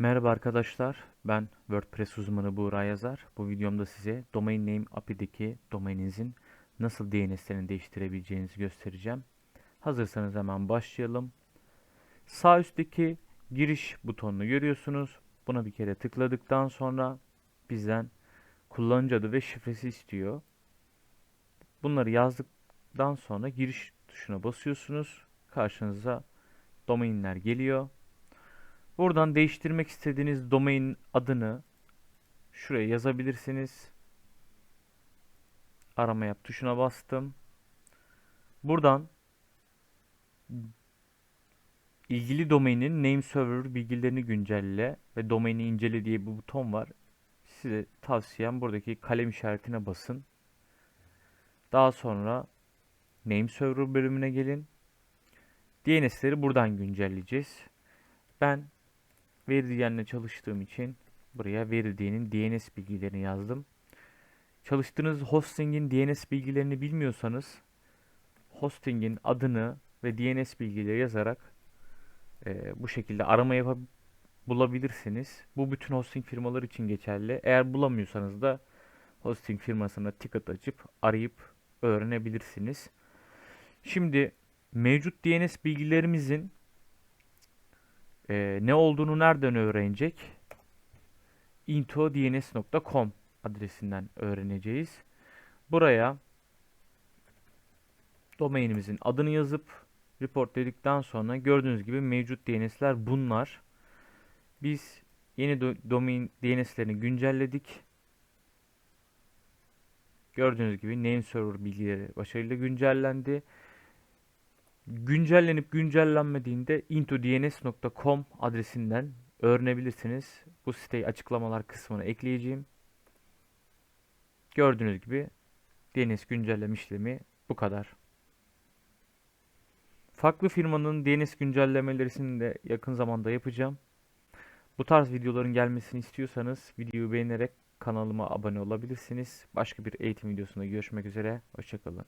Merhaba arkadaşlar, ben WordPress uzmanı Buğra Yazar. Bu videomda size Domain Name API'deki domaininizin nasıl DNS'lerini değiştirebileceğinizi göstereceğim. Hazırsanız hemen başlayalım. Sağ üstteki giriş butonunu görüyorsunuz. Buna bir kere tıkladıktan sonra bizden kullanıcı adı ve şifresi istiyor. Bunları yazdıktan sonra giriş tuşuna basıyorsunuz. Karşınıza domainler geliyor. Buradan değiştirmek istediğiniz domain adını şuraya yazabilirsiniz. Arama yap tuşuna bastım. Buradan ilgili domainin name server bilgilerini güncelle ve domaini incele diye bir buton var. Size tavsiyem buradaki kalem işaretine basın. Daha sonra name server bölümüne gelin. DNS'leri buradan güncelleyeceğiz. Ben VeriDN'le çalıştığım için buraya VeriDN'in DNS bilgilerini yazdım. Çalıştığınız hostingin DNS bilgilerini bilmiyorsanız hostingin adını ve DNS bilgileri yazarak e, bu şekilde arama yapıp bulabilirsiniz. Bu bütün hosting firmaları için geçerli. Eğer bulamıyorsanız da hosting firmasına ticket açıp arayıp öğrenebilirsiniz. Şimdi mevcut DNS bilgilerimizin e, ne olduğunu nereden öğrenecek? intodns.com adresinden öğreneceğiz. Buraya domainimizin adını yazıp report dedikten sonra gördüğünüz gibi mevcut DNS'ler bunlar. Biz yeni do domain DNS'lerini güncelledik. Gördüğünüz gibi name server bilgileri başarıyla güncellendi güncellenip güncellenmediğinde intodns.com adresinden öğrenebilirsiniz. Bu siteyi açıklamalar kısmına ekleyeceğim. Gördüğünüz gibi DNS güncelleme işlemi bu kadar. Farklı firmanın DNS güncellemelerini de yakın zamanda yapacağım. Bu tarz videoların gelmesini istiyorsanız videoyu beğenerek kanalıma abone olabilirsiniz. Başka bir eğitim videosunda görüşmek üzere. Hoşçakalın.